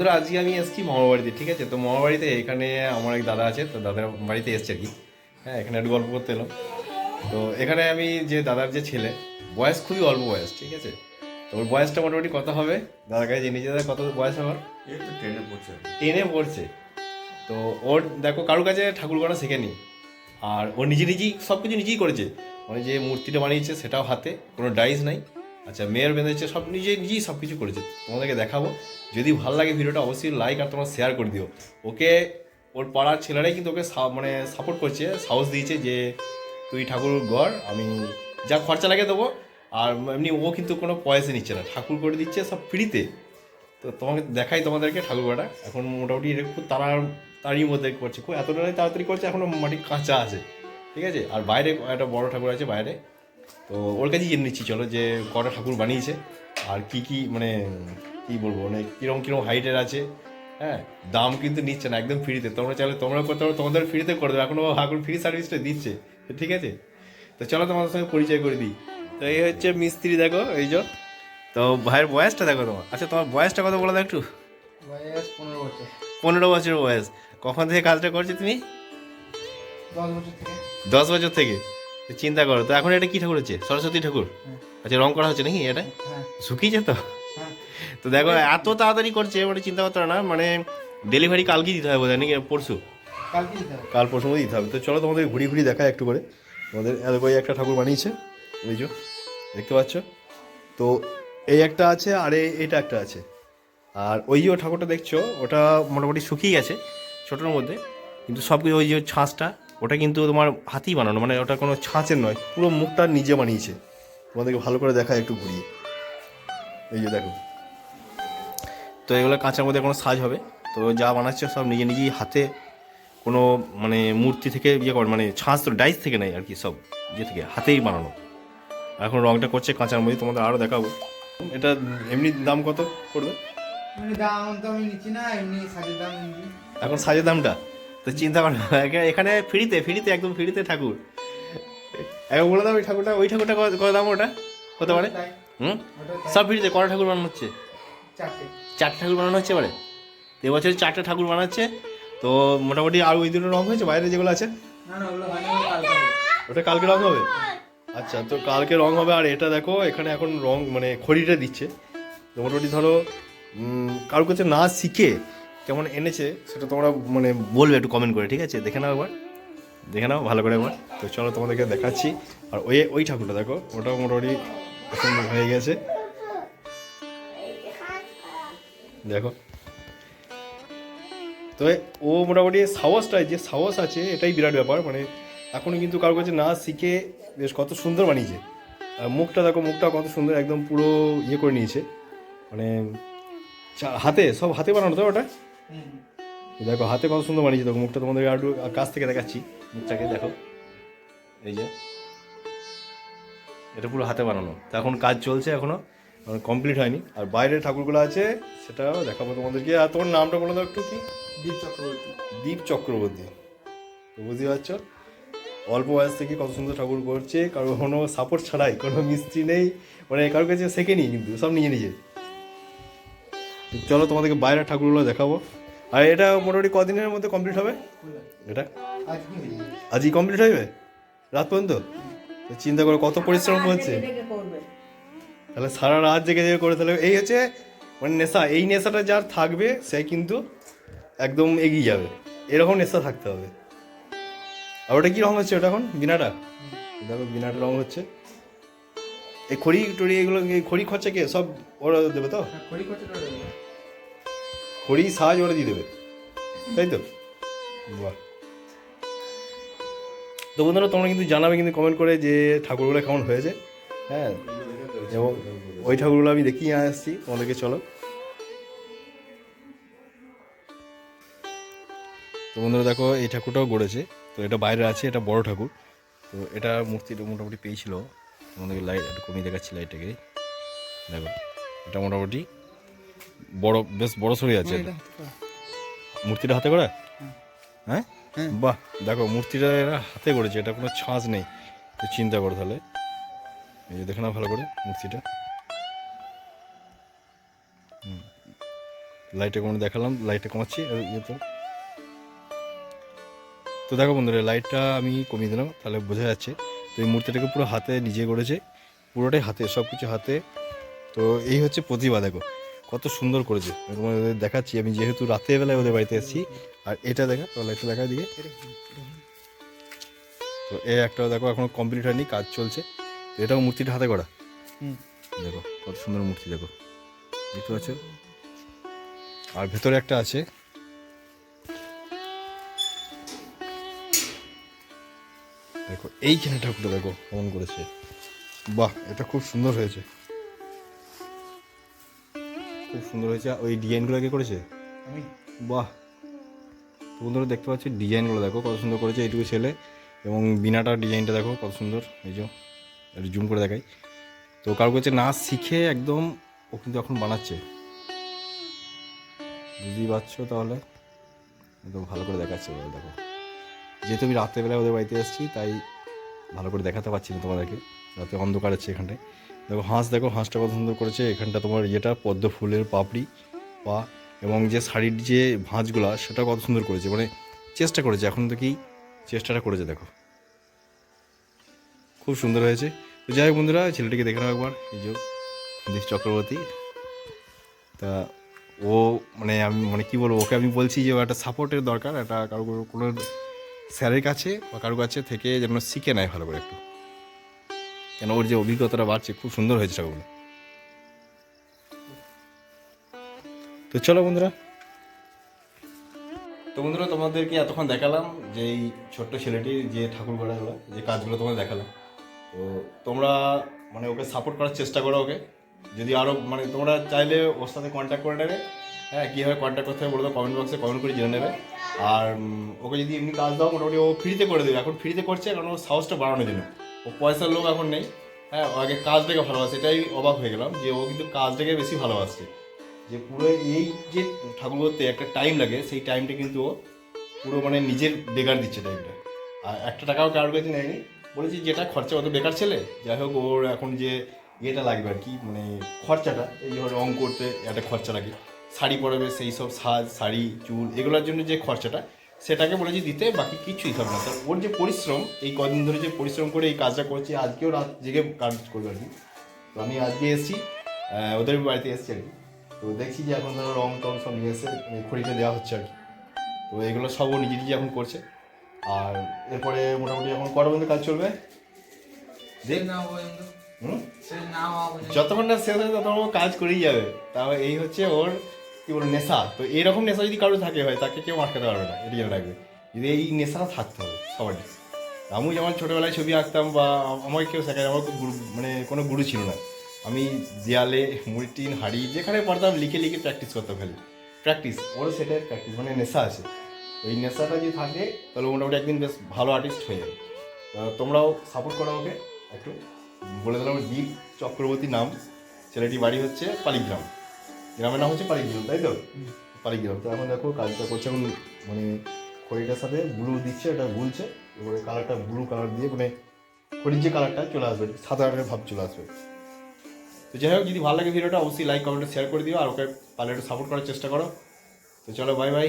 বন্ধুরা আজকে আমি এসেছি মামাবাড়িতে ঠিক আছে? তো মামাবাড়িতে এখানে আমার এক দাদা আছে তো দাদার বাড়িতে এসছে আর কি। হ্যাঁ এখানে একটু গল্প করতে এলাম। তো এখানে আমি যে দাদার যে ছেলে বয়স খুবই অল্প বয়স ঠিক আছে? তো ওর বয়সটা মোটামুটি কত হবে? দাদার কাছে জেনে দাদা কত বয়স আমার? ট্রেনে পড়ছে। টেনে পড়ছে। তো ওর দেখো কারোর কাছে ঠাকুর করা শেখেনি। আর ও নিজে নিজেই সব কিছু নিজেই করেছে। মানে যে মূর্তিটা বানিয়েছে সেটাও হাতে কোনো ডাইস নাই। আচ্ছা মেয়ের বেঁধেছে সব নিজে নিজেই সব কিছু করেছে। তোমাদেরকে দেখাবো। যদি ভালো লাগে ভিডিওটা, অবশ্যই লাইক আর তোমরা শেয়ার করে দিও। ওকে, ওর পাড়ার ছেলেরাই কিন্তু ওকে মানে সাপোর্ট করছে, সাহস দিয়েছে যে তুই ঠাকুর গড়, আমি যা খরচা লাগে দেবো, আর এমনি ও কিন্তু কোনো পয়সা নিচ্ছে না, ঠাকুর করে দিচ্ছে সব ফ্রিতে তো তোমাকে দেখাই তোমাদেরকে ঠাকুর গড়াটা। এখন মোটামুটি খুব তাড়ার তাড়ির মধ্যে করছে, খুব এতটাই তাড়াতাড়ি করছে এখনও মাটি কাঁচা আছে। ঠিক আছে? আর বাইরে একটা বড় ঠাকুর আছে বাইরে। তো ওর কাছেই জেনে নিচ্ছি, চলো যে কটা ঠাকুর বানিয়েছে, আর কি কি মানে কি বলব মানে কিরম কিরম হাইটের আছে হ্যাঁ? দাম কিন্তু নিচ্ছে না একদম ফ্রিতে তোমরা চাইলে তোমরা করতে পারো তোমাদের ফ্রিতে করে দেবে। এখনও ঠাকুর ফ্রি সার্ভিসটা দিচ্ছে তো ঠিক আছে? তো চলো তোমাদের সঙ্গে পরিচয় করে দিই। তো এই হচ্ছে মিস্ত্রি দেখো এই যে। তো ভাইয়ের বয়সটা দেখো তোমার। আচ্ছা তোমার বয়সটা কত বলো একটু? বয়স পনেরো বছর। পনেরো বছর বয়স। কখন থেকে কাজটা করছ তুমি? দশ বছর থেকে। চিন্তা করো তো এখন এটা কি ঠাকুর হচ্ছে? সরস্বতী ঠাকুর? আচ্ছা রং করা হচ্ছে নাকি এটা? হ্যাঁ। শুকিয়েছে তো? হ্যাঁ তো দেখো এত তাড়াতাড়ি করছে মানে চিন্তা করতে না মানে ডেলিভারি কালকেই দিতে হবে বোধ হয় নাকি পরশু? কালকে কাল পরশু মধ্যে দিতে হবে। তো চলো তোমাদের ঘুরি ঘুরি দেখায় একটু করে। তোমাদের এত করে একটা ঠাকুর বানিয়েছে এই যে দেখতে পাচ্ছ? তো এই একটা আছে আর এইটা একটা আছে। আর ওই যে ঠাকুরটা দেখছ ওটা মোটামুটি শুকিয়ে গেছে ছোটোর মধ্যে। কিন্তু সব কিছু ওই যে ছাঁচটা ওটা কিন্তু তোমার হাতেই বানানো মানে ওটা কোনো ছাঁচের নয় পুরো মুখটা নিজে বানিয়েছে। তোমাদেরকে ভালো করে দেখায় একটু ঘুরিয়ে। এই যে দেখো। তো এগুলো কাঁচার মধ্যে কোনো সাজ হবে। তো যা বানাচ্ছে সব নিজে নিজেই হাতে কোনো মানে মূর্তি থেকে ইয়ে করে মানে ছাঁচ তো ডাইস থেকে নেই আর কি সব ইয়ে থেকে হাতেই বানানো। এখন রংটা করছে কাঁচার মধ্যে তোমাদের আরও দেখাবো। এটা এমনি দাম কত নিচ্ছি এখন সাজের দামটা? তো চিন্তা করো এখানে ফ্রিতে ফ্রিতে একদম ফ্রিতে ঠাকুর। একবার বলে দাও ওই ঠাকুরটা ওই ঠাকুরটা কত দাম ওটা? হতে পারে? হুম? সব ফ্রিতে কটা ঠাকুর বানানো হচ্ছে? চারটে। ঠাকুর বানানো হচ্ছে এবারে? এবছর চারটে ঠাকুর বানাচ্ছে তো মোটামুটি আর ওই দুটো রং হয়েছে? বাইরে যেগুলো আছে? ওটা কালকে রং হবে? আচ্ছা তো কালকে রং হবে আর এটা দেখো এখানে এখন রং মানে খড়িটা দিচ্ছে। তো মোটামুটি ধরো কারোর কাছে না শিখে কেমন এনেছে সেটা তোমরা মানে বলবে একটু কমেন্ট করে ঠিক আছে? দেখে নাও একবার। দেখে নাও ভালো করে একবার। তো চলো তোমাদেরকে দেখাচ্ছি। আর ওই ওই ঠাকুরটা দেখো ওটাও মোটামুটি হয়ে গেছে। দেখো। তো ও মোটামুটি সাহসটা যে সাহস আছে, এটাই বিরাট ব্যাপার। মানে এখনও কিন্তু কারোর কাছে না শিখে বেশ কত সুন্দর বানিয়েছে। আর মুখটা দেখো, মুখটা কত সুন্দর একদম পুরো ইয়ে করে নিয়েছে। মানে হাতে, সব হাতে বানানো তো ওটা? দেখো, হাতে কত সুন্দর বানিয়েছে দেখো, মুখটা তোমাদের আর কাছ থেকে দেখাচ্ছি। মুখটাকে দেখো। এই যে। এটা পুরো হাতে বানানো। তো এখন কাজ চলছে এখনও কমপ্লিট হয়নি। আর বাইরের ঠাকুরগুলো আছে সেটাও দেখাবো তোমাদেরকে। আর তোমার নামটা বলে দাও একটু কি? দীপ চক্রবর্তী। দীপ চক্রবর্তী। তো বুঝতে পারছ? অল্প বয়স থেকে কত সুন্দর ঠাকুর করছে কারও কোনো সাপোর্ট ছাড়াই কোনো মিস্ত্রি নেই মানে কারোর কাছে শেখেনি কিন্তু সব নিয়ে নিজে চলো তোমাদেরকে বাইরের ঠাকুরগুলো দেখাবো। আর এটা মোটামুটি কদিনের মধ্যে কমপ্লিট হবে? এটা? হয়ে যাবে। আজই কমপ্লিট হবে রাত পর্যন্ত? তো চিন্তা করো কত পরিশ্রম করছে। তাহলে সারা রাত জেগে জেগে করে তাহলে এই হচ্ছে মানে নেশা এই নেশাটা যার থাকবে সে কিন্তু একদম এগিয়ে যাবে। এরকম নেশা থাকতে হবে। আর ওটা কী রং হচ্ছে ওটা এখন? বিনাটা? দেখো বিনাটা রং হচ্ছে। এই খড়ি টড়ি এগুলো এই খড়ি খরচা কে? সব ওরা দেবে তো? হ্যাঁ খড়ি সাহায্য ওরা দিয়ে দেবে। তাই তো? বাহ। তো বন্ধুরা তোমরা কিন্তু জানাবে কিন্তু কমেন্ট করে যে ঠাকুরগুলো কেমন হয়েছে। হ্যাঁ। এবং ওই ঠাকুরগুলো আমি দেখিয়ে আসছি। তোমাদেরকে চলো। তো বন্ধুরা দেখো এই ঠাকুরটাও গড়েছে। তো এটা বাইরে আছে এটা বড় ঠাকুর। তো এটা মূর্তিটা মোটামুটি পেয়েছিল। তোমাদেরকে লাইট একটু কমিয়ে দেখাচ্ছি লাইটটাকে দেখো এটা মোটামুটি বড় বেশ বড় সরে আছে। মূর্তিটা হাতে করা হ্যাঁ? হ্যাঁ। বাহ দেখো মূর্তিটা এরা হাতে করেছে এটা কোনো ছাঁচ নেই। তো চিন্তা করো তাহলে। এই যে দেখে না ভালো করে মূর্তিটা হুম। লাইটটা কোনো দেখালাম লাইটটা কমাচ্ছি তো। তো দেখো বন্ধুরা লাইটটা আমি কমিয়ে দিলাম, তাহলে বোঝা যাচ্ছে। তো এই মূর্তিটাকে পুরো হাতে নিজে করেছে পুরোটাই হাতে সব কিছু হাতে। তো এই হচ্ছে প্রতিভা দেখো। কত সুন্দর করেছে। তোমাদের দেখাচ্ছি, আমি যেহেতু রাতের বেলায় ওদের বাড়িতে এসেছি, আর এটা দেখা, তো লাইটটা দেখা দিকে। তো এই একটা দেখো, এখনও কমপ্লিট হয়নি, কাজ চলছে। এটাও মূর্তিটা হাতে করা হুম। দেখো কত সুন্দর মূর্তি দেখো। দেখতে পাচ্ছ? আর ভেতরে একটা আছে। দেখো এইখানে ঠাকুরটা দেখো কেমন করেছে। বাহ এটা খুব সুন্দর হয়েছে। খুব সুন্দর হয়েছে। ওই ডিজাইনগুলো কে করেছে? আমি। বাহ। বন্ধুরা দেখতে পাচ্ছি? ডিজাইনগুলো দেখো কত সুন্দর করেছে এইটুকু ছেলে। এবং বিনাটার ডিজাইনটা দেখো কত সুন্দর। এই যে জুম করে দেখাই। তো কারও কাছে নাচ শিখে একদম ও কিন্তু এখন বানাচ্ছে। বুঝতেই পারছ তাহলে? একদম ভালো করে দেখাচ্ছে দেখো। যেহেতু আমি রাত্রেবেলায় ওদের বাড়িতে এসেছি, তাই ভালো করে দেখাতে পারছি না তোমাদেরকে। রাতে অন্ধকার আছে এখানটায়। দেখো হাঁস, দেখো হাঁসটা কত সুন্দর করেছে। এখানটা তোমার ইয়েটা, পদ্ম ফুলের পাপড়ি, পা এবং যে শাড়ির যে ভাঁজগুলা সেটা কত সুন্দর করেছে। মানে চেষ্টা করেছে, এখন থেকেই চেষ্টাটা করেছে, দেখো। খুব সুন্দর হয়েছে। তো যাই হোক বন্ধুরা, ছেলেটিকে দেখে নাও একবার। এই যে দেশ চক্রবর্তী। তা ও মানে আমি মানে কি বলব, ওকে আমি বলছি যে ও একটা সাপোর্টের দরকার, একটা কারও কোনো- স্যারের কাছে বা কারও কাছে থেকে যেন শিখে নেয় ভালো করে একটু। কেন ওর যে অভিজ্ঞতাটা বাড়ছে, খুব সুন্দর হয়েছে ঠাকুরগুলো তো চলো বন্ধুরা। তো বন্ধুরা, তোমাদেরকে এতক্ষণ দেখালাম যে এই ছোট্ট ছেলেটির যে ঠাকুর গড়াগুলো যে কাজগুলো তোমাদের দেখালাম। তো তোমরা মানে ওকে সাপোর্ট করার চেষ্টা করো ওকে। যদি আরও মানে তোমরা চাইলে ওর সাথে কন্ট্যাক্ট করে নেবে। হ্যাঁ কীভাবে কন্ট্যাক্ট করতে হবে বলে কমেন্ট বক্সে কমেন্ট করে জেনে নেবে। আর ওকে যদি এমনি কাজ দাও, মোটামুটি ও ফ্রিতে করে দেবে। এখন ফ্রিতে করছে, কারণ ওর সাহসটা বাড়ানোর জন্য। ও পয়সার লোক এখন নেই। হ্যাঁ ও আগে কাজটাকে ভালোবাসে, এটাই অবাক হয়ে গেলাম যে ও কিন্তু কাজ কাজটাকে বেশি ভালোবাসছে যে পুরো এই যে ঠাকুর করতে একটা টাইম লাগে, সেই টাইমটা কিন্তু ও পুরো মানে নিজের বেকার দিচ্ছে টাইমটা আর একটা টাকাও কারোর কাছে নেয়নি। বলেছি, যেটা খরচা অত বেকার ছেলে, যাই হোক ওর এখন যে ইয়েটা লাগবে আর কি মানে খরচাটা, এই যে রং করতে একটা খরচা লাগে, শাড়ি পরাবে, সেই সব সাজ, শাড়ি, চুল, এগুলোর জন্য যে খরচাটা, সেটাকে বলেছি দিতে বাকি কিছুই হবে না। তার ওর যে পরিশ্রম, এই কদিন ধরে যে পরিশ্রম করে এই কাজটা করছি, আজকেও রাত জেগে কাজ করবে আর কি। তো আমি আজকে এসেছি ওদের বাড়িতে এসেছি আর কি। তো দেখছি যে এখন ধরো রং টং সব নিয়ে এসে মানে খড়িতে দেওয়া হচ্ছে আর কি। তো এগুলো সব ও নিজে নিজে এখন করছে। আর এরপরে মোটামুটি এখন কটা পর্যন্ত কাজ চলবে? না যতক্ষণ না শেষ হয় ততক্ষণ কাজ করেই যাবে। তাও এই হচ্ছে ওর কি বলব নেশা। তো এরকম নেশা যদি কারও থাকে হয় তাকে কেউ আটকাতে পারবে না। এটি জেনে রাখবে যদি এই নেশাটা থাকতে হবে সবারই আমি যেমন ছোটোবেলায় ছবি আঁকতাম বা আমাকে কেউ শেখায় আমার গুরু মানে কোনো গুরু ছিল না। আমি দেয়ালে মুড়ি টিন হাড়ি যেখানে পারতাম লিখে লিখে প্র্যাকটিস করতাম খালি। প্র্যাকটিস ওর সেটাই প্র্যাকটিস মানে নেশা আছে। ওই নেশাটা যদি থাকে, তাহলে মোটামুটি একদিন বেশ ভালো আর্টিস্ট হয়ে যাবে। তোমরাও সাপোর্ট করো ওকে একটু বলে দিলাম দীপ চক্রবর্তী নাম। ছেলেটি বাড়ি হচ্ছে পালিগ্রাম। গ্রামের নাম হচ্ছে পালিগ্রাম, তাই তো? পালিগ্রাম। তো এখন দেখো, কাজটা করছে এখন মানে খড়িটার সাথে ব্লু দিচ্ছে, এটা গুলছে। এবারে কালারটা ব্লু কালার দিয়ে মানে খড়ির যে কালারটা চলে আসবে, সাদা রঙের ভাব চলে আসবে। তো যাই হোক, যদি ভালো লাগে ভিডিওটা অবশ্যই লাইক কমেন্টে শেয়ার করে দিও। আর ওকে পারলে একটু সাপোর্ট করার চেষ্টা করো। তো চলো বাই বাই